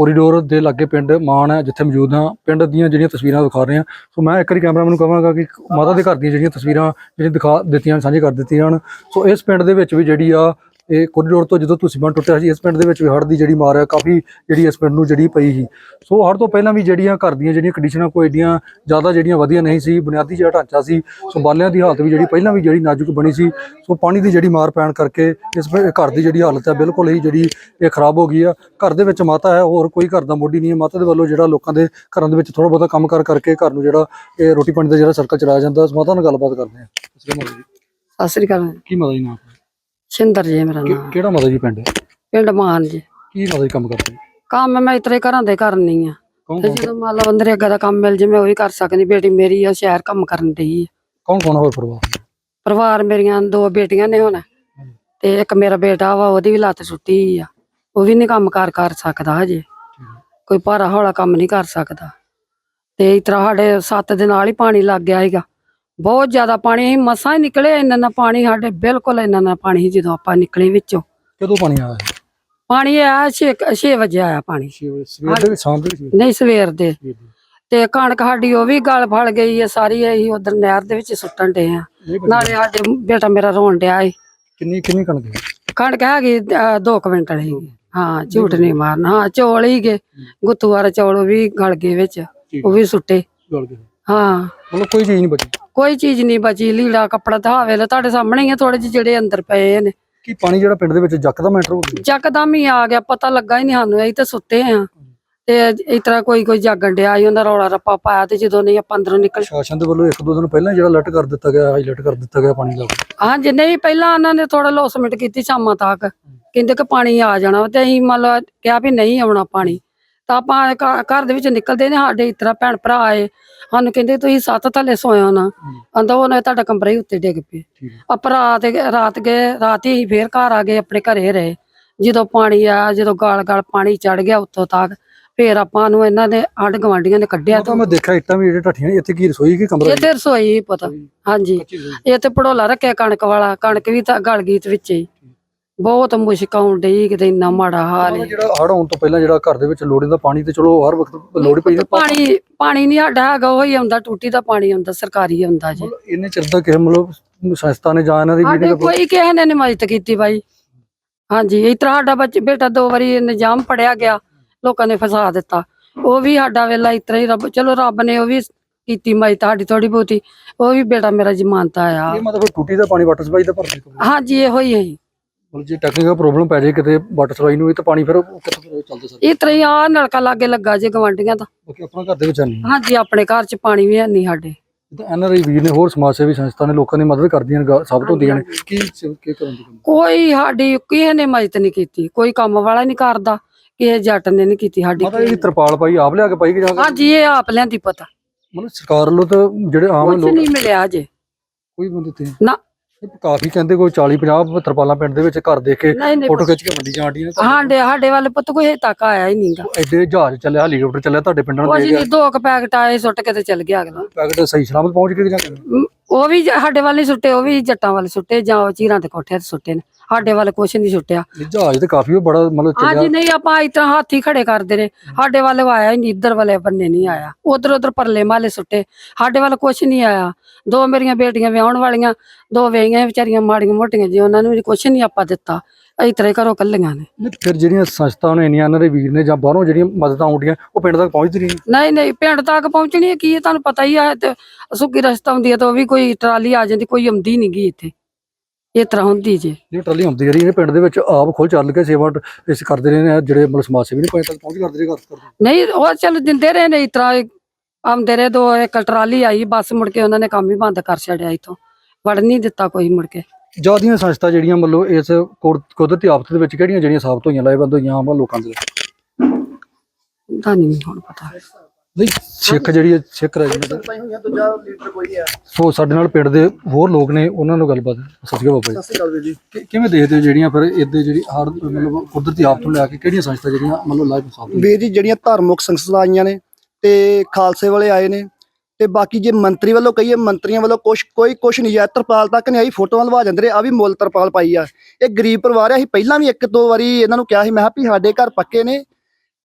Corridor ਦੇ ਲਾਗੇ ਪਿੰਡ ਮਾਨ ਹੈ, ਜਿੱਥੇ ਮੌਜੂਦ ਹਾਂ। ਪਿੰਡ ਦੀਆਂ ਜਿਹੜੀਆਂ ਤਸਵੀਰਾਂ ਦਿਖਾ ਰਹੇ ਹਾਂ। ਸੋ ਮੈਂ ਇੱਕ ਵਾਰੀ ਕੈਮਰਾਮੈਨ ਨੂੰ ਕਹਾਂਗਾ ਕਿ ਮਾਤਾ ਦੇ ਘਰ ਦੀਆਂ ਜਿਹੜੀਆਂ ਤਸਵੀਰਾਂ ਜਿਹੜੀਆਂ ਦਿਖਾ ਦਿੱਤੀਆਂ, ਸਾਂਝੀ ਕਰ ਦਿੱਤੀਆਂ ਹਨ। ਸੋ ਇਸ ਪਿੰਡ ਦੇ ਵਿੱਚ ਵੀ ਜਿਹੜੀ ਆ ਇਹ ਕੋਰੀਡੋਰ ਤੋਂ ਜਦੋਂ ਤੁਸੀਂ ਬੰਨ ਟੁੱਟਿਆ ਸੀ ਇਸ ਪਿੰਡ ਦੇ ਵਿੱਚ ਵੀ ਹੜ੍ਹ ਦੀ ਜਿਹੜੀ ਮਾਰ ਹੈ ਕਾਫੀ ਜਿਹੜੀ ਇਸ ਪਿੰਡ ਨੂੰ ਜਿਹੜੀ ਪਈ ਸੀ। ਸੋ ਹੜ੍ਹ ਤੋਂ ਪਹਿਲਾਂ ਵੀ ਜਿਹੜੀਆਂ ਘਰ ਦੀਆਂ ਜਿਹੜੀਆਂ ਕੰਡੀਸ਼ਨਾਂ ਕੋਈ ਏਡੀਆਂ ਜ਼ਿਆਦਾ ਜਿਹੜੀਆਂ ਵਧੀਆ ਨਹੀਂ ਸੀ ਬੁਨਿਆਦੀ ਜਿਹੜਾ ਢਾਂਚਾ ਸੀ ਸੋ ਬਾਲਿਆਂ ਦੀ ਹਾਲਤ ਵੀ ਜਿਹੜੀ ਪਹਿਲਾਂ ਵੀ ਜਿਹੜੀ ਨਾਜ਼ੁਕ ਬਣੀ ਸੀ ਸੋ ਪਾਣੀ ਦੀ ਜਿਹੜੀ ਮਾਰ ਪੈਣ ਕਰਕੇ ਇਸ ਘਰ ਦੀ ਜਿਹੜੀ ਹਾਲਤ ਹੈ ਬਿਲਕੁਲ ਹੀ ਜਿਹੜੀ ਇਹ ਖਰਾਬ ਹੋ ਗਈ ਆ। ਘਰ ਦੇ ਵਿੱਚ ਮਾਤਾ ਹੈ ਹੋਰ ਕੋਈ ਘਰ ਦਾ ਮੋਢੀ ਨਹੀਂ ਹੈ। ਮਾਤਾ ਦੇ ਵੱਲੋਂ ਜਿਹੜਾ ਲੋਕਾਂ ਦੇ ਘਰਾਂ ਦੇ ਵਿੱਚ ਥੋੜਾ ਬਹੁਤਾ ਕੰਮ ਕਰ ਕਰਕੇ ਘਰ ਨੂੰ ਜਿਹੜਾ ਇਹ ਰੋਟੀ ਪਾਣੀ ਦਾ ਜਿਹੜਾ ਸਰਕਲ ਚਲਾਇਆ ਜਾਂਦਾ ਮਾਤਾ ਨਾਲ ਗੱਲਬਾਤ ਕਰਦੇ ਆ ਸਤਿ ਸ੍ਰੀ ਅਕਾਲ ਕੀ ਮਾਤਾ ਜੀ ਨਾਮ? ਸ਼ਿੰਦਰ ਜੀ ਮੇਰਾ ਨਾਮ। ਕਿਹੜਾ ਮਾਤਾ ਜੀ ਪਿੰਡ? ਹੈ? ਪਿੰਡ ਮਾਨ ਜੀ। ਕੀ ਮਾਤਾ ਜੀ ਕੰਮ ਕਰਦੇ? ਕੰਮ ਮੈਂ ਇਤਰੇ ਘਰਾਂ ਦੇ ਕਰਨੀ ਆ। ਤੇ ਜਦੋਂ ਮੰਨ ਲਓ ਅੰਦਰ ਦਾ ਕੰਮ ਮਿਲ ਜੇ ਮੈਂ ਉਹੀ ਕਰ ਸਕਦੀ। ਬੇਟੀ ਮੇਰੀ ਆ ਸ਼ਹਿਰ ਕੰਮ ਕਰਨ ਆ। ਕੌਣ ਕੌਣ ਹੋਰ ਪਰਿਵਾਰ? ਪਰਿਵਾਰ ਮੇਰੀਆਂ ਦੋ ਬੇਟੀਆਂ ਨੇ ਹੁਣ। ਤੇ ਇੱਕ ਮੇਰਾ ਬੇਟਾ ਵਾ ਉਹਦੀ ਵੀ ਲੱਤ ਟੁੱਟੀ ਆ। ਉਹ ਵੀ ਨਹੀਂ ਕੰਮ ਕਾਰ ਕਰ ਸਕਦਾ ਹਜੇ। ਕੋਈ ਭਾਰਾ ਹੌਲਾ ਕੰਮ ਨਹੀਂ ਕਰ ਸਕਦਾ। ਤੇ ਇਸ ਤਰ੍ਹਾਂ ਸਾਡੇ ਸੱਤ ਦੇ ਨਾਲ ਹੀ ਪਾਣੀ ਲੱਗ ਗਿਆ ਸੀਗਾ। ਬਹੁਤ ਜ਼ਿਆਦਾ ਪਾਣੀ ਅਸੀਂ ਮਸਾਂ ਹੀ ਨਿਕਲੇ ਇੰਨਾ ਨਾ ਪਾਣੀ ਸਾਡੇ ਬਿਲਕੁਲ ਇੰਨਾ ਨਾ ਪਾਣੀ ਸੀ ਜਦੋਂ ਆਪਾਂ ਨਿਕਲੇ ਵਿੱਚੋਂ। ਕਦੋਂ ਪਾਣੀ ਆਇਆ? ਪਾਣੀ ਆਇਆ 6 6 ਵਜੇ ਆਇਆ ਪਾਣੀ। ਛੇ ਵਜੇ ਸਵੇਰ ਦੇ ਸ਼ਾਮ ਦੇ ਵਿੱਚ ਨਹੀਂ ਸਵੇਰ ਦੇ। ਤੇ ਕਣਕ ਸਾਡੀ ਉਹ ਵੀ ਗਲ ਫੜ ਗਈ ਹੈ ਸਾਰੀ ਅਸੀਂ ਉਧਰ ਨਹਿਰ ਦੇ ਵਿੱਚ ਸੁੱਟਣ ਡੇ ਆ। ਨਾਲੇ ਸਾਡੇ ਬੇਟਾ ਮੇਰਾ ਰੋਣ ਡਿਆ ਏ ਕਿੰਨੀ ਕਿੰਨੀ ਕਣਕ ਹੈ ਕਣਕ ਹੈਗੀ 2 ਕੁਇੰਟਲ ਹੀ ਹਾਂ ਝੂਠ ਨਹੀਂ ਮਾਰਨਾ। ਹਾਂ ਚੌਲ ਹੀ ਗਏ ਗੁੱਤੂ ਵਾਲੇ ਚੌਲ ਉਹ ਵੀ ਗਲ ਗਏ ਵਿੱਚ ਉਹ ਵੀ ਸੁੱਟੇ। ਗਲ ਗਏ। ਹਾਂ। ਮਤਲਬ ਕੋਈ ਚੀਜ਼ ਨਹੀਂ ਬਚੀ? ਕੋਈ ਚੀਜ਼ ਨਹੀਂ ਬਚੀ ਲੀੜਾ ਕੱਪੜਾ ਧਾਵੇ ਲੈ ਤੁਹਾਡੇ ਸਾਹਮਣੇ ਹੀ ਆ ਥੋੜੇ ਜਿਹੇ ਜਿਹੜੇ ਅੰਦਰ ਪਏ ਨੇ। ਕੀ ਪਾਣੀ ਜਿਹੜਾ ਪਿੰਡ ਦੇ ਵਿੱਚ ਜੱਕਦਮ ਐਂਟਰ ਹੋ ਗਿਆ ਚੱਕਦਮ ਹੀ ਆ ਗਿਆ ਪਤਾ ਲੱਗਾ ਹੀ ਨਹੀਂ ਸਾਨੂੰ ਅਸੀਂ ਤਾਂ ਸੁੱਤੇ ਆ ਤੇ ਇਸ ਤਰ੍ਹਾਂ ਕੋਈ ਕੋਈ ਜਾਗਣ ਡਿਆ ਸੀ ਉਹਨਾਂ ਰੌਲਾ ਰੱਪਾ ਪਾਇਆ ਤੇ ਜਦੋਂ ਨਹੀਂ ਆਪਾਂ ਅੰਦਰੋਂ ਨਿਕਲ ਸ਼ਾਸਨ ਦੇ ਵੱਲੋਂ ਇੱਕ ਦੋ ਦਿਨ ਪਹਿਲਾਂ ਜਿਹੜਾ ਅਲਰਟ ਕਰ ਦਿੱਤਾ ਗਿਆ ਹਾਈਲਾਈਟ ਕਰ ਦਿੱਤਾ ਗਿਆ ਪਾਣੀ ਦਾ। ਹਾਂ ਜਿੰਨੇ ਵੀ ਪਹਿਲਾਂ ਉਹਨਾਂ ਨੇ ਥੋੜਾ ਲੋਸਮੈਂਟ ਕੀਤੀ ਸ਼ਾਮਾਂ ਤੱਕ ਕਹਿੰਦੇ ਕਿ ਪਾਣੀ ਆ ਜਾਣਾ ਤੇ ਅਸੀਂ ਮੰਨ ਲਓ ਕਿਹਾ ਵੀ ਨਹੀਂ ਆਉਣਾ ਪਾਣੀ। ਤਾਂ ਆਪਾਂ ਘ- ਘਰ ਦੇ ਵਿੱਚ ਨਿਕਲਦੇ ਨੇ ਸਾਡੇ ਇਸ ਤਰ੍ਹਾਂ ਭੈਣ ਭਰਾ ਆਏ ਸਾਨੂੰ ਕਹਿੰਦੇ ਤੁਸੀਂ ਸੱਤ ਥੱਲੇ ਸੋਇਓ ਨਾ। ਆਂਦਾ ਉਹਨੇ ਤੁਹਾਡਾ ਕਮਰਾ ਹੀ ਉੱਤੇ ਡਿੱਗ ਪਿਆ। ਆਪਾਂ ਰਾਤ ਰਾਤ ਗਏ ਰਾਤ ਹੀ ਫੇਰ ਘਰ ਆ ਗਏ ਆਪਣੇ ਘਰੇ ਰਹੇ। ਜਦੋਂ ਪਾਣੀ ਆਇਆ ਜਦੋਂ ਗਾਲ ਗਾਲ ਪਾਣੀ ਚੜ ਗਿਆ ਉੱਤੋਂ ਤੱਕ ਫੇਰ ਆਪਾਂ ਨੂੰ ਇਹਨਾਂ ਦੇ ਆਂਢ ਗਵਾਂਢੀਆਂ ਨੇ ਕੱਢਿਆ ਤਾਂ ਮੈਂ ਦੇਖਿਆ ਇੱਟਾਂ ਵੀ ਜਿਹੜੇ ਢੱਠੀਆਂ ਇੱਥੇ ਕੀ ਰਸੋਈ ਕੀ ਕਮਰਾ ਤੇ ਰਸੋਈ ਪਤਾ। ਹਾਂਜੀ। ਇਹ ਤੇ ਪੜੋਲਾ ਰੱਖਿਆ ਕਣਕ ਵਾਲਾ ਕਣਕ ਵੀ ਤਾਂ ਗਲ ਗਈ ਤੇ ਵਿੱਚ ਹੀ। ਬਹੁਤ ਮੁਸ਼ਕ ਆਉਣ ਡਈ ਕਿਤੇ ਇੰਨਾ ਮਾੜਾ ਹਾਲ ਹੈ ਜਿਹੜਾ ਹੜ ਆਉਣ ਤੋਂ ਪਹਿਲਾਂ ਜਿਹੜਾ ਘਰ ਦੇ ਵਿੱਚ ਲੋੜੀ ਦਾ ਪਾਣੀ ਤੇ ਚਲੋ ਹਰ ਵਕਤ ਲੋੜ ਪਈ ਪਾਣੀ ਪਾਣੀ ਨਹੀਂ ਸਾਡਾ ਹੈਗਾ ਉਹ ਹੀ ਆਉਂਦਾ ਟੂਟੀ ਦਾ ਪਾਣੀ ਆਉਂਦਾ ਸਰਕਾਰੀ ਆਉਂਦਾ ਜੀ। ਇੰਨੇ ਚਿਰ ਦਾ ਕਿਸੇ ਮਤਲਬ ਸੰਸਥਾ ਨੇ ਜਾਂ ਇਹਨਾਂ ਦੀ ਮੀਟਿੰਗ ਕੋਈ ਕਿਸੇ ਨੇ ਮਦਦ ਕੀਤੀ ਬਾਈ। ਹਾਂਜੀ ਇਸ ਤਰ੍ਹਾਂ ਸਾਡਾ ਬੱਚ ਬੇਟਾ ਦੋ ਵਾਰੀ ਨਿਜ਼ਾਮ ਪੜਿਆ ਗਿਆ ਲੋਕਾਂ ਨੇ ਫਸਾ ਦਿੱਤਾ। ਉਹ ਵੀ ਸਾਡਾ ਵੇਲਾ ਇਸ ਤਰ੍ਹਾਂ ਹੀ ਰੱਬ ਚਲੋ ਰੱਬ ਨੇ ਉਹ ਵੀ ਕੀਤੀ ਮਦਦ ਸਾਡੀ ਥੋੜੀ ਬਹੁਤੀ ਉਹ ਵੀ ਬੇਟਾ ਮੇਰਾ ਜ਼ਮਾਨਤਾ ਆ ਇਹ ਮਤਲਬ ਟੂਟੀ ਦਾ ਪਾਣੀ ਵਾਟਰ ਸਪਲਾਈ ਦਾ ਭਰਦੇ ਹਾਂਜੀ ਇਹੋ ਹੀ ਹੈ। ਮਤਲਬ ਜੇ ਟੈਕਨੀਕਲ ਪ੍ਰੋਬਲਮ ਪੈ ਜਾਏ ਕਿਤੇ ਵਾਟਰ ਸਪਲਾਈ ਨੂੰ ਇਹ ਤਾਂ ਪਾਣੀ ਫਿਰ ਉਹ ਕਿੱਥੋਂ ਚੱਲਦਾ ਸਰ। ਇਸ ਤਰ੍ਹਾਂ ਹੀ ਆ ਨਲਕਾ ਲਾਗੇ ਲੱਗਾ ਜੇ ਗਵਾਂਢੀਆਂ ਦਾ। ਬਾਕੀ ਆਪਣਾ ਘਰ ਦੇ ਵਿੱਚ ਨਹੀਂ। ਹਾਂਜੀ ਆਪਣੇ ਘਰ 'ਚ ਪਾਣੀ ਵੀ ਹੈ ਨਹੀਂ ਸਾਡੇ। ਤਾਂ ਐਨਆਰਆਈ ਵੀਰ ਨੇ ਹੋਰ ਸਮਾਜ ਸੇਵੀ ਸੰਸਥਾ ਨੇ ਲੋਕਾਂ ਦੀ ਮਦਦ ਕਰਦੀਆਂ ਨੇ ਗਾ- ਸਾਬਤ ਹੁੰਦੀਆਂ ਨੇ ਕੀ ਕੀ ਕਰਨ ਦੀ ਕੋਈ ਸਾਡੀ ਕਿਸੇ ਨੇ ਮਦਦ ਨਹੀਂ ਕੀਤੀ ਕੋਈ ਕੰਮ ਵਾਲਾ ਨਹੀਂ ਕਰਦਾ ਕਿਸੇ ਜੱਟ ਨੇ ਨਹੀਂ ਕੀਤੀ ਸਾਡੀ ਮਾਤਾ ਇਹ ਤਰਪਾਲ ਪਾਈ ਆਪ ਲਿਆ ਕੇ ਪਾਈ ਕਿ ਜਾਂ ਹਾਂਜੀ ਇਹ ਆਪ ਲਿਆਂਦੀ ਪਤਾ। ਮਤਲਬ ਸਰਕਾਰ ਵੱਲੋਂ ਤਾਂ ਜਿਹੜੇ ਆਮ ਕੁਝ ਲੋਕ ਨਹੀਂ ਮਿਲਿਆ ਜੇ ਕੋਈ ਬੰਦੇ ਤੇ ਨਾ ਇਹ ਕਾਫੀ ਕਹਿੰਦੇ ਕੋਈ 40 50 ਤਰਪਾਲਾਂ ਪਿੰਡ ਦੇ ਵਿੱਚ ਘਰ ਦੇ ਕੇ ਨਹੀਂ ਨਹੀਂ ਫੋਟੋ ਖਿੱਚ ਕੇ ਮੰਡੀ ਜਾਂਦੀਆਂ ਨੇ ਸਾਡੇ ਸਾਡੇ ਵੱਲ ਪੁੱਤ ਕੋਈ ਹਜੇ ਤੱਕ ਆਇਆ ਹੀ ਨਹੀਂਗਾ। ਐਡੇ ਜਹਾਜ਼ ਚੱਲਿਆ ਹੈਲੀਕਾਪਟਰ ਚੱਲਿਆ ਤੁਹਾਡੇ ਪਿੰਡਾਂ ਨੂੰ ਉਹ ਦੇ ਦੋ ਕੁ ਪੈਕਟ ਆਏ ਸੁੱਟ ਕੇ ਤੇ ਚਲ ਗਿਆ ਅਗਲਾ। ਪੈਕਟ ਸਹੀ ਸਲਾਮਤ ਪਹੁੰਚ ਕੇ ਜਾਂ ਕਿਵੇਂ? ਮ, ਉਹ ਵੀ ਸਾਡੇ ਵੱਲ ਹੀ ਸੁੱਟੇ ਉਹ ਵੀ ਜੱਟਾਂ ਵੱਲ ਸੁੱਟੇ ਜਾਂ ਉਹ ਚੀਰਾਂ ਤੇ ਕੋਠਿਆਂ ਤੇ ਸੁੱਟੇ ਨੇ। ਸਾਡੇ ਵੱਲ ਕੁਛ ਨਹੀਂ ਸੁੱਟਿਆ। ਜਹਾਜ਼ ਤੇ ਕਾਫੀ ਉਹ ਬੜਾ ਮਤਲਬ ਚੱਲਿਆ। ਹਾਂਜੀ ਨਹੀਂ ਆਪਾਂ ਤਰ੍ਹਾਂ ਹਾਥੀ ਖੜੇ ਕਰਦੇ ਰਹੇ। ਸਾਡੇ ਵੱਲ ਆਇਆ ਹੀ ਨਹੀਂ ਇੱਧਰ ਵਾਲੇ ਬੰਨੇ ਨਹੀਂ ਆਇਆ। ਉਧਰ ਉਧਰ ਪਰਲੇ ਮਾਲੇ ਸੁੱਟੇ। ਸਾਡੇ ਵੱਲ ਕੁਛ ਨਹੀਂ ਆਇਆ। ਦੋ ਮੇਰੀਆਂ ਬੇਟੀਆਂ ਵਿਆਹਣ ਵਾਲੀਆਂ ਦੋ ਵੇਈਆਂ ਵਿਚਾਰੀਆਂ ਮਾੜੀਆਂ ਮੋਟੀਆਂ ਜੀ ਉਹਨਾਂ ਨੂੰ ਵੀ ਕੁਛ ਨਹੀਂ ਆਪਾਂ ਦਿੱਤਾ। ਇਸ ਤਰ੍ਹਾਂ ਹੀ ਘਰੋਂ ਕੱਲੀਆਂ ਨੇ। ਨਹੀਂ, ਫਿਰ ਜਿਹੜੀਆਂ ਸੰਸਥਾ ਨੇ ਇੰਨੀਆਂ ਇਹਨਾਂ ਦੇ ਵੀਰ ਨੇ ਜਾਂ ਬਾਹਰੋਂ ਜਿਹੜੀਆਂ ਮਦਦਾਂ ਆਉਂਦੀਆਂ ਉਹ ਪਿੰਡ ਤੱਕ ਪਹੁੰਚਦੀ ਰਹੀਆਂ ਨਹੀਂ ਨਹੀਂ ਪਿੰਡ ਤੱਕ ਪਹੁੰਚਣੀ ਹੈ ਕੀ ਹੈ ਤੁਹਾਨੂੰ ਪਤਾ ਹੀ ਹੈ ਤੇ ਸੁੱਕੀ ਰਸਤਾ ਹੁੰਦੀ ਹੈ ਤਾਂ ਉਹ ਵੀ ਕੋਈ ਟਰਾਲੀ ਆ ਜਾਂਦੀ ਕੋਈ ਆਉਂਦੀ ਨਹੀਂ ਗਈ ਇੱਥੇ। ਇਸ ਤਰ੍ਹਾਂ ਹੁੰਦੀ ਜੇ। ਜਿਹੜੀ ਟਰਾਲੀ ਆਉਂਦੀ ਰਹੀ ਹੈ ਪਿੰਡ ਦੇ ਵਿੱਚ ਆਪ ਖੁਦ ਚੱਲ ਕੇ ਸੇਵਾ ਇਸ ਕਰਦੇ ਰਹੇ ਨੇ ਜਿਹੜੇ ਮਤਲਬ ਸਮਾਜ ਸੇਵੀ ਨੇ ਪਿੰਡ ਤੱਕ ਪਹੁੰਚ ਕਰਦੇ ਰਹੇ ਕਰਦੇ ਨਹੀਂ ਉਹ ਚੱਲ ਦਿੰਦੇ ਰਹੇ ਨੇ ਇਸ ਤਰ੍ਹਾਂ ਆਉਂਦੇ ਰਹੇ ਦੋ ਇੱਕ ਟਰਾਲੀ ਆਈ ਬੱਸ ਮੁੜ ਕੇ ਉਹਨਾਂ ਨੇ ਕੰਮ ਹੀ ਬੰਦ ਕਰ ਛੱਡਿਆ ਇਥੋਂ। ਵੜ ਨਹੀਂ ਦਿੱਤਾ ਕੋਈ ਮੁੜ ਕੇ। ਜਿਆਦੀਆਂ ਸੰਸਥਾ ਜਿਹੜੀਆਂ ਮਤਲਬ ਇਸ ਕੁਦਰਤੀ ਆਫਤ ਦੇ ਵਿੱਚ ਕਿਹੜੀਆਂ ਜਿਹੜੀਆਂ ਸਾਬਤ ਹੋਈਆਂ ਲਾਹੇਵੰਦ ਹੋਈਆਂ ਆਮ ਲੋਕਾਂ ਦੇ? ਦਾ ਨਹੀਂ ਹੁਣ ਪਤਾ। ਨਹੀਂ ਸਿੱਖ ਜਿਹੜੀ ਸਿੱਖ ਰਾਜ ਨੇ ਸੋ ਸਾਡੇ ਨਾਲ ਪਿੰਡ ਦੇ ਹੋਰ ਲੋਕ ਨੇ ਉਹਨਾਂ ਨਾਲ ਗੱਲਬਾਤ। ਸਤਿ ਸ਼੍ਰੀ ਅਕਾਲ ਬਾਬਾ ਜੀ। ਕਿਵੇਂ ਦੇਖਦੇ ਹੋ ਜਿਹੜੀਆਂ ਫਿਰ ਇਹਦੇ ਜਿਹੜੀ ਹਰ ਮਤਲਬ ਕੁਦਰਤੀ ਆਫਤ ਨੂੰ ਲੈ ਕੇ ਕਿਹੜੀਆਂ ਸੰਸਥਾ ਜਿਹੜੀਆਂ ਮਤਲਬ ਲਾਈਵ ਸਾਬਤ ਵੀਰ ਜੀ ਜਿਹੜੀਆਂ ਧਾਰਮਿਕ ਸੰਸਥਾ ਆਈਆਂ ਨੇ ਤੇ ਖਾਲਸੇ ਵਾਲੇ ਆਏ ਨੇ ਤੇ ਬਾਕੀ ਜੇ ਮੰਤਰੀ ਵੱਲੋਂ ਕਹੀਏ, ਮੰਤਰੀਆਂ ਵੱਲੋਂ ਕੁਛ ਕੋਈ ਕੁਛ ਨਹੀਂ ਹੈ ਤਰਪਾਲ ਤੱਕ ਨਹੀਂ ਆਈ, ਫੋਟੋਆਂ ਲਵਾ ਜਾਂਦੇ ਰਹੇ ਆ ਵੀ ਮੁੱਲ ਤਰਪਾਲ ਪਾਈ ਆ। ਇਹ ਗਰੀਬ ਪਰਿਵਾਰ ਆ, ਅਸੀਂ ਪਹਿਲਾਂ ਵੀ ਇੱਕ ਦੋ ਵਾਰੀ ਇਹਨਾਂ ਨੂੰ ਕਿਹਾ ਸੀ, ਮੈਂ ਕਿਹਾ ਵੀ ਸਾਡੇ ਘਰ ਪੱਕੇ ਨੇ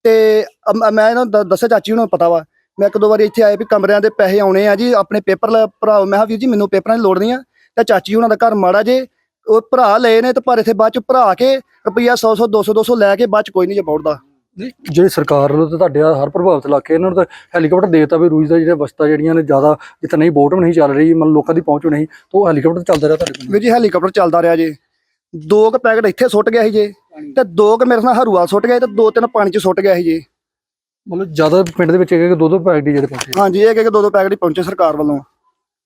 ਤੇ ਅਮ- ਮੈਂ ਇਹਨਾਂ ਨੂੰ ਦ- ਦੱਸਿਆ, ਚਾਚੀ ਨੂੰ ਪਤਾ ਵਾ। ਮੈਂ ਇੱਕ ਦੋ ਵਾਰੀ ਇੱਥੇ ਆਏ ਵੀ ਕਮਰਿਆਂ ਦੇ ਪੈਸੇ ਆਉਣੇ ਆ ਜੀ, ਆਪਣੇ ਪੇਪਰ ਲੈ ਭਰਾਓ ਮੈਂ ਕਿਹਾ ਵੀਰ ਜੀ ਮੈਨੂੰ ਪੇਪਰਾਂ ਦੀ ਲੋੜ ਨਹੀਂ ਆ, ਤੇ ਚਾਚੀ ਉਹਨਾਂ ਦਾ ਘਰ ਮਾੜਾ ਜੇ, ਉਹ ਭਰਾ ਲਏ ਨੇ ਤੇ ਪਰ ਇੱਥੇ ਬਾਅਦ ਚ ਭਰਾ ਕੇ ਰੁਪਈਆ 100 100 200 200 ਲੈ ਕੇ ਬਾਅਦ ਚ ਕੋਈ ਨਹੀਂ ਜੇ ਬੌੜਦਾ ਜਿਹੜੀ ਸਰਕਾਰ ਵੱਲੋਂ ਤੇ ਤੁਹਾਡੇ ਹਰ ਪ੍ਰਭਾਵਿਤ ਇਲਾਕੇ ਇਹਨਾਂ ਨੂੰ ਤਾਂ ਹੈਲੀਕਾਪਟਰ ਦੇਤਾ ਵੀ ਰੂਜ ਦਾ ਜਿਹੜੇ ਵਸਤਾਂ ਜਿਹੜੀਆਂ ਨੇ ਜ਼ਿਆਦਾ ਜਿੱਥੇ ਨਹੀਂ ਬੋਟ ਵੀ ਨਹੀਂ ਚੱਲ ਰਹੀ ਮਤਲਬ ਲੋਕਾਂ ਦੀ ਪਹੁੰਚ ਨਹੀਂ ਤਾਂ ਹੈਲੀਕਾਪਟਰ ਚੱਲਦਾ ਰਿਹਾ ਤੁਹਾਡੇ ਕੋਲ? ਵੀਰ ਜੀ ਹੈਲੀਕਾਪਟਰ ਚੱਲਦਾ ਰਿਹਾ ਜੇ। ਦੋ ਕੁ ਪੈਕਟ ਇੱਥੇ ਸੁੱਟ ਗਿਆ ਸੀ ਜੇ ਤੇ ਦੋ ਕੁ ਮੇਰੇ ਨਾਲ ਹਰੂਵਾਲ ਸੁੱਟ ਗਿਆ ਤੇ ਦੋ ਤਿੰਨ ਪਾਣੀ ਚ ਸੁੱਟ ਗਿਆ ਸੀ ਜੇ। ਮਤਲਬ ਜ਼ਿਆਦਾ ਪਿੰਡ ਦੇ ਵਿੱਚ ਇੱਕ ਇੱਕ ਦੋ ਦੋ ਪੈਕਟ ਹੀ ਜਿਹੜੇ ਪਹੁੰਚੇ। ਹਾਂਜੀ ਇਹ ਕਿ ਦੋ ਦੋ ਪੈਕਟ ਹੀ ਪਹੁੰਚੇ ਸਰਕਾਰ ਵੱਲੋਂ।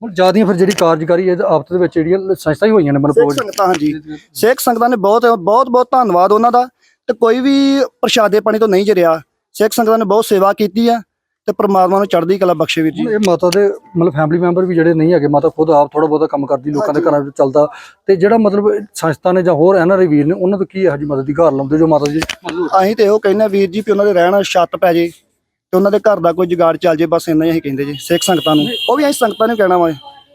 ਹੁਣ ਜ਼ਿਆਦੀਆਂ ਫਿਰ ਜਿਹੜੀ ਕਾਰਜਕਾਰੀ ਇਹ ਆਪਸ ਦੇ ਵਿੱਚ ਜਿਹੜੀਆਂ ਸੰਸਥਾ ਹੀ ਹੋਈਆਂ ਨੇ ਪ੍ਰੋਜੈਕਟ ਸੰਗਤਾਂ ਹਾਂਜੀ। ਸਿੱਖ ਸੰਗਤਾਂ ਨੇ ਬਹੁਤ ਬਹੁਤ ਬਹੁਤ ਧੰਨਵਾਦ ਉਹਨਾਂ ਦਾ। ਤੇ ਕੋਈ ਵੀ ਪ੍ਰਸ਼ਾਦੇ ਪਾਣੀ ਤੋਂ ਨਹੀਂ ਜਰਿਆ ਸਿੱਖ ਸੰਗਤਾਂ ਨੇ ਬਹੁਤ ਸੇਵਾ ਕੀਤੀ ਆ ਤੇ ਪ੍ਰਮਾਤਮਾ ਨੂੰ ਚੜ੍ਹਦੀ ਕਲਾ ਬਖਸ਼ੇ ਵੀਰ ਜੀ। ਇਹ ਮਾਤਾ ਦੇ ਮਤਲਬ ਫੈਮਿਲੀ ਮੈਂਬਰ ਵੀ ਜਿਹੜੇ ਨਹੀਂ ਹੈਗੇ ਮਾਤਾ ਖੁਦ ਆਪ ਥੋੜਾ ਬਹੁਤਾ ਕੰਮ ਕਰਦੀ ਲੋਕਾਂ ਦੇ ਘਰਾਂ ਵਿੱਚ ਚੱਲਦਾ ਤੇ ਜਿਹੜਾ ਮਤਲਬ ਸੰਸਥਾ ਨੇ ਜਾਂ ਹੋਰ ਐਨਆਰਆਈ ਵੀਰ ਨੇ ਉਹਨਾਂ ਤੋਂ ਕੀ ਇਹੋ ਜਿਹੀ ਮਦਦ ਦੀ ਘਰ ਲਾਉਂਦੇ ਜੋ ਮਾਤਾ ਜੀ? ਅਸੀਂ ਤੇ ਉਹ ਕਹਿੰਦੇ ਵੀਰ ਜੀ ਵੀ ਉਹਨਾਂ ਦੇ ਰਹਿਣ ਛੱਤ ਪੈ ਜੇ ਤੇ ਉਹਨਾਂ ਦੇ ਘਰ ਦਾ ਕੋਈ ਜੁਗਾੜ ਚੱਲ ਜੇ ਬਸ ਇੰਨਾ ਹੀ ਅਸੀਂ ਕਹਿੰਦੇ ਜੀ ਸਿੱਖ ਸੰਗਤਾਂ ਨੂੰ। ਉਹ ਵੀ ਅਸੀਂ ਸੰਗਤਾਂ ਨੂੰ ਕਹਿਣਾ ਵਾ।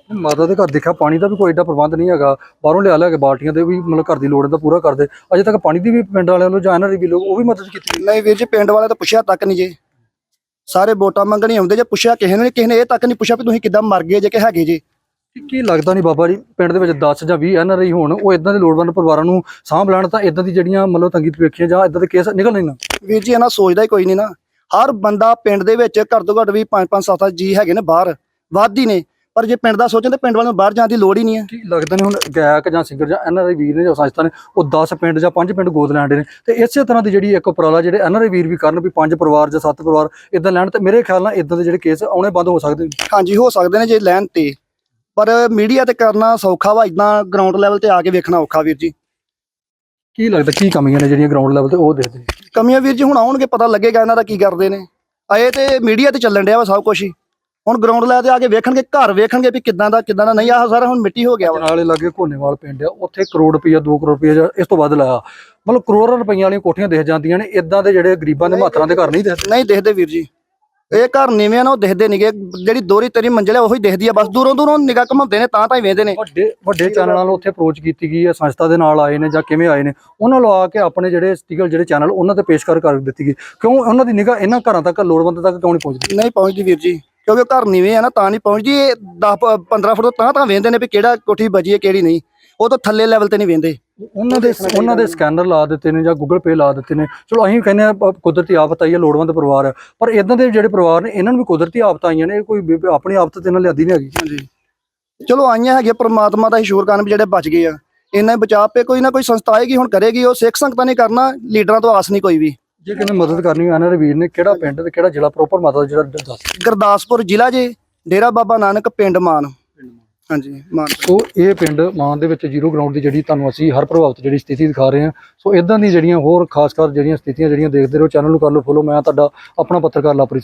ਮਾਤਾ ਦੇ ਘਰ ਦੇਖਿਆ ਪਾਣੀ ਦਾ ਵੀ ਕੋਈ ਏਡਾ ਪ੍ਰਬੰਧ ਨਹੀਂ ਹੈਗਾ। ਬਾਹਰੋਂ ਲਿਆ ਲਿਆ ਕੇ ਬਾਲਟੀਆਂ ਦੇ ਵੀ ਮਤਲਬ ਘਰ ਦੀ ਲੋੜ ਦਾ ਪੂਰਾ ਕਰਦੇ। ਅਜੇ ਤੱਕ ਪਾਣੀ ਦੀ ਵੀ ਪਿੰਡ ਵਾਲਿਆਂ ਵੱਲੋਂ ਜਾਂ ਐਨਆਰਆਈ ਵੀ ਲੋਕ ਉਹ ਵੀ ਮਦਦ ਕੀਤੀ ਨਹੀਂ ਵੀਰ ਜੀ ਪਿੰਡ ਵਾਲੇ ਤਾਂ ਪੁੱਛਿਆ ਤੱਕ ਨਹੀਂ ਜੇ। ਸਾਰੇ ਵੋਟਾਂ ਮੰਗਣ ਆਉਂਦੇ ਜੇ ਪੁੱਛਿਆ ਕਿਸੇ ਨੇ ਕਿਸੇ ਨੇ ਇਹ ਤੱਕ ਨਹੀਂ ਪੁੱਛਿਆ ਵੀ ਤੁਸੀਂ ਕਿੱਦਾਂ ਮਰ ਗਏ ਜੇ ਕਿ ਹੈਗੇ ਜੇ। ਕੀ- ਲੱਗਦਾ ਨਹੀਂ ਬਾਬਾ ਜੀ ਪਿੰਡ ਦੇ ਵਿੱਚ 10 ਜਾਂ 20 ਐਨਆਰਆਈ ਹੋਣ ਉਹ ਇਦਾਂ ਦੇ ਲੋੜਵੰਦ ਪਰਿਵਾਰਾਂ ਨੂੰ ਸਾਂਭ ਲੈਣ ਤਾਂ ਇਦਾਂ ਦੀ ਜਿਹੜੀਆਂ ਮਤਲਬ ਤੰਗੀ ਵੇਖੀਆਂ ਜਾਂ ਇਦਾਂ ਦੇ ਕੇਸ ਨਿਕਲ ਨਹੀਂ ਨਾ? ਵੀਰ ਜੀ ਇਹਨਾਂ ਸੋਚਦਾ ਹੀ ਕੋਈ ਨਹੀਂ ਨਾ। ਹਰ ਬੰਦਾ ਪਿੰਡ ਦੇ ਵਿੱਚ ਘੱਟ ਤੋਂ ਘੱਟ ਵੀ 5-5 7 ਜੀ ਹੈਗੇ ਨੇ ਬਾਹਰ। ਹੀ ਨੇ। ਪਰ ਜੇ ਪਿੰਡ ਦਾ ਸੋਚਣ ਤੇ ਪਿੰਡ ਵਾਲਿਆਂ ਨੂੰ ਬਾਹਰ ਜਾਣ ਦੀ ਲੋੜ ਹੀ ਨਹੀਂ ਹੈ। ਕੀ ਲੱਗਦਾ ਨਹੀਂ ਹੁਣ ਗਾਇਕ ਜਾਂ ਸਿੰਗਰ ਜਾਂ ਐਨਆਰਆਈ ਵੀਰ ਨੇ ਜਾਂ ਸੰਸਥਾ ਨੇ ਉਹ 10 ਪਿੰਡ ਜਾਂ 5 ਪਿੰਡ ਗੋਦ ਲੈਂਦੇ ਨੇ। ਤੇ ਇਸੇ ਤਰ੍ਹਾਂ ਦੀ ਜਿਹੜੀ ਇੱਕ ਉਪਰਾਲਾ ਜਿਹੜੇ ਐਨਆਰਆਈ ਵੀਰ ਵੀ ਕਰਨ ਵੀ 5 ਪਰਿਵਾਰ ਜਾਂ 7 ਪਰਿਵਾਰ ਇਦਾਂ ਲੈਣ ਤੇ ਮੇਰੇ ਖਿਆਲ ਨਾਲ ਇਦਾਂ ਦੇ ਜਿਹੜੇ ਕੇਸ ਆਉਣੇ ਬੰਦ ਹੋ ਸਕਦੇ ਨੇ। ਹਾਂਜੀ ਹੋ ਸਕਦੇ ਨੇ ਜੇ ਲੈਣ ਤੇ। ਪਰ ਮੀਡੀਆ ਤੇ ਕਰਨਾ ਸੌਖਾ ਵਾ ਇਦਾਂ ਗਰਾਊਂਡ ਲੈਵਲ ਤੇ ਆ ਕੇ ਵੇਖਣਾ ਔਖਾ ਵੀਰ ਜੀ। ਕੀ ਲੱਗਦਾ ਕੀ ਕਮੀਆਂ ਨੇ ਜਿਹੜੀਆਂ ਗਰਾਊਂਡ ਲੈਵਲ ਤੇ ਉਹ ਦੇਖਦੇ ਕਮੀਆਂ ਵੀਰ ਜੀ ਹੁਣ ਆਉਣਗੇ ਪਤਾ ਲੱਗੇਗਾ ਇਹਨਾਂ ਦਾ ਕੀ ਕਰਦੇ ਨੇ। ਆਏ ਤੇ ਮੀਡੀਆ ਤੇ ਚੱਲਣ ਡਿਆ ਵਾ ਸਭ ਕੁਝ ਹੀ। ਹੁਣ ਗਰਾਊਂਡ ਲੈਵਲ ਤੇ ਆ ਕੇ ਵੇਖਣਗੇ ਘਰ ਵੇਖਣਗੇ ਵੀ ਕਿੱਦਾਂ ਦਾ ਕਿੱਦਾਂ ਦਾ ਨਹੀਂ ਆਹ ਸਾਰਾ ਹੁਣ ਮਿੱਟੀ ਹੋ ਗਿਆ ਵਾ। ਨਾਲੇ ਲਾਗੇ ਘੋਨੇਵਾਲ ਪਿੰਡ ਆ ਉੱਥੇ ਕਰੋੜ ਰੁਪਈਆ 2 ਕਰੋੜ ਰੁਪਈਆ ਇਸ ਤੋਂ ਵੱਧ ਲਾਇਆ। ਮਤਲਬ ਕਰੋੜਾਂ ਰੁਪਈਆਂ ਵਾਲੀਆਂ ਕੋਠੀਆਂ ਦਿਖ ਜਾਂਦੀਆਂ ਨੇ ਇਦਾਂ ਦੇ ਜਿਹੜੇ ਗਰੀਬਾਂ ਦੇ ਮਾਤਰਾਂ ਦੇ ਘਰ ਨਹੀਂ ਦਿਖਦੇ ਨਹੀਂ ਦਿਖਦੇ ਵੀਰ ਜੀ। ਇਹ ਘਰ ਨੀਵੇਂ ਨਾ ਉਹ ਦਿਖਦੇ ਨਹੀਂਗੇ ਜਿਹੜੀ ਦੋਰੀ ਤੇਰੀ ਮੰਜ਼ਿਲ ਹੈ ਉਹੀ ਦਿਖਦੀ ਆ ਬਸ ਦੂਰੋਂ ਦੂਰੋਂ ਨਿਗਾਹ ਘਮਾਉਂਦੇ ਨੇ ਤਾਂ ਤਾਂ ਹੀ ਵੇਖਦੇ ਨੇ। ਵੱਡੇ ਵੱਡੇ ਚੈਨਲਾਂ ਨਾਲ ਉੱਥੇ ਅਪਰੋਚ ਕੀਤੀ ਗਈ ਹੈ ਸੰਸਥਾ ਦੇ ਨਾਲ ਆਏ ਨੇ ਜਾਂ ਕਿਵੇਂ ਆਏ ਨੇ ਉਹਨਾਂ ਨੂੰ ਆ ਕੇ ਆਪਣੇ ਜਿਹੜੇ ਸਟੀਗਲ ਜਿਹੜੇ ਚੈਨਲ ਉਹਨਾਂ ਤੇ ਪੇਸ਼ਕਾਰ ਕਰ ਦਿੱਤੀ ਗਈ। ਕਿਉਂ? ਉਹਨਾਂ ਦੀ ਨਿਗਾਹ ਇਹਨਾਂ ਘਰਾਂ ਤੱਕ ਲੋੜਵੰਦ ਤੱਕ ਕਿਉਂ ਨਹੀਂ ਪਹੁੰਚਦੀ? ਨਹੀਂ ਪਹੁੰਚਦੀ ਵੀਰ ਜੀ। ਕਿਉਂਕਿ ਉਹ ਘਰ ਨੀਵੇਂ ਆ ਨਾ ਤਾਂ ਨਹੀਂ ਪਹੁੰਚਦੀ। ਇਹ 10 15 ਫੁੱਟ ਤੋਂ ਤਾਂ ਤਾਂ ਵੇਖਦੇ ਨੇ ਵੀ ਕਿਹੜਾ ਕੋਠੀ ਬਜੀ ਹੈ ਕਿਹੜੀ ਨਹੀਂ। ਉਹ ਤਾਂ ਥੱਲੇ ਲੈਵਲ ਤੇ ਨਹੀਂ ਵੇਖਦੇ। ਉਹਨਾਂ ਦੇ ਉਹਨਾਂ ਦੇ ਸਕੈਨਰ ਲਾ ਦਿੱਤੇ ਨੇ ਜਾਂ ਗੂਗਲ ਪੇ ਲਾ ਦਿੱਤੇ ਨੇ। ਚਲੋ ਅਸੀਂ ਕਹਿੰਦੇ ਆ ਕੁਦਰਤੀ ਆਫਤ ਆਈ ਹੈ ਲੋੜਵੰਦ ਪਰਿਵਾਰ ਹੈ। ਪਰ ਇਦਾਂ ਦੇ ਜਿਹੜੇ ਪਰਿਵਾਰ ਨੇ ਇਹਨਾਂ ਨੂੰ ਵੀ ਕੁਦਰਤੀ ਆਫਤ ਆਈਆਂ ਨੇ ਇਹ ਕੋਈ ਆਪਣੀ ਆਫਤ ਤੇ ਇਹਨਾਂ ਲਿਆਦੀ ਨਹੀਂ ਹੈਗੀ। ਹਾਂਜੀ। ਚਲੋ ਆਈਆਂ ਹੈਗੀਆਂ ਪ੍ਰਮਾਤਮਾ ਦਾ ਹੀ ਸ਼ੁਕਰ ਕਰਨ ਵੀ ਜਿਹੜੇ ਬਚ ਗਏ ਆ। ਇਹਨਾਂ ਬਚਾਅ ਪੇ ਕੋਈ ਨਾ ਕੋਈ ਸੰਸਥਾ ਆਏਗੀ ਹੁਣ ਕਰੇਗੀ ਉਹ ਸਿੱਖ ਸੰਗਤਾਂ ਨੇ ਕਰਨਾ ਲੀਡਰਾਂ ਤੋਂ ਆਸ ਨਹੀਂ ਕੋਈ ਵੀ। ਜੇ ਕਿਨੇ ਮਦਦ ਕਰਨੀ ਹੋਵੇ ਇਹਨਾਂ ਦੇ ਵੀਰ ਨੇ ਕਿਹੜਾ ਪਿੰਡ ਤੇ ਕਿਹੜਾ ਜ਼ਿਲ੍ਹਾ ਪ੍ਰੋਪਰ ਮਾਤਾ ਦਾ ਜਿਹੜਾ ਦੱਸ ਗੁਰਦਾਸਪੁਰ ਜ਼ਿਲ੍ਹਾ ਜੇ ਡੇਰਾ ਬਾਬਾ ਨਾਨਕ ਪਿੰਡ ਮਾਨ। ਹਾਂਜੀ ਮਾਨ ਸੋ ਇਹ ਪਿੰਡ ਮਾਨ ਦੇ ਵਿੱਚ ਜ਼ੀਰੋ ਗਰਾਊਂਡ ਦੀ ਜਿਹੜੀ ਤੁਹਾਨੂੰ ਅਸੀਂ ਹਰ ਪ੍ਰਭਾਵਿਤ ਜਿਹੜੀ ਸਥਿਤੀ ਦਿਖਾ ਰਹੇ ਹਾਂ। ਸੋ ਇਦਾਂ ਦੀ ਜਿਹੜੀਆਂ ਹੋਰ ਖਾਸ ਕਰ ਜਿਹੜੀਆਂ ਸਥਿਤੀਆਂ ਜਿਹੜੀਆਂ ਦੇਖਦੇ ਰਹੋ ਚੈਨਲ ਨੂੰ ਕਰ ਲਓ ਫੋਲੋ ਮੈਂ ਤੁਹਾਡਾ ਆਪਣਾ ਪੱਤਰਕਾਰ ਲਵਪ੍ਰੀਤ ਸਿੰਘ।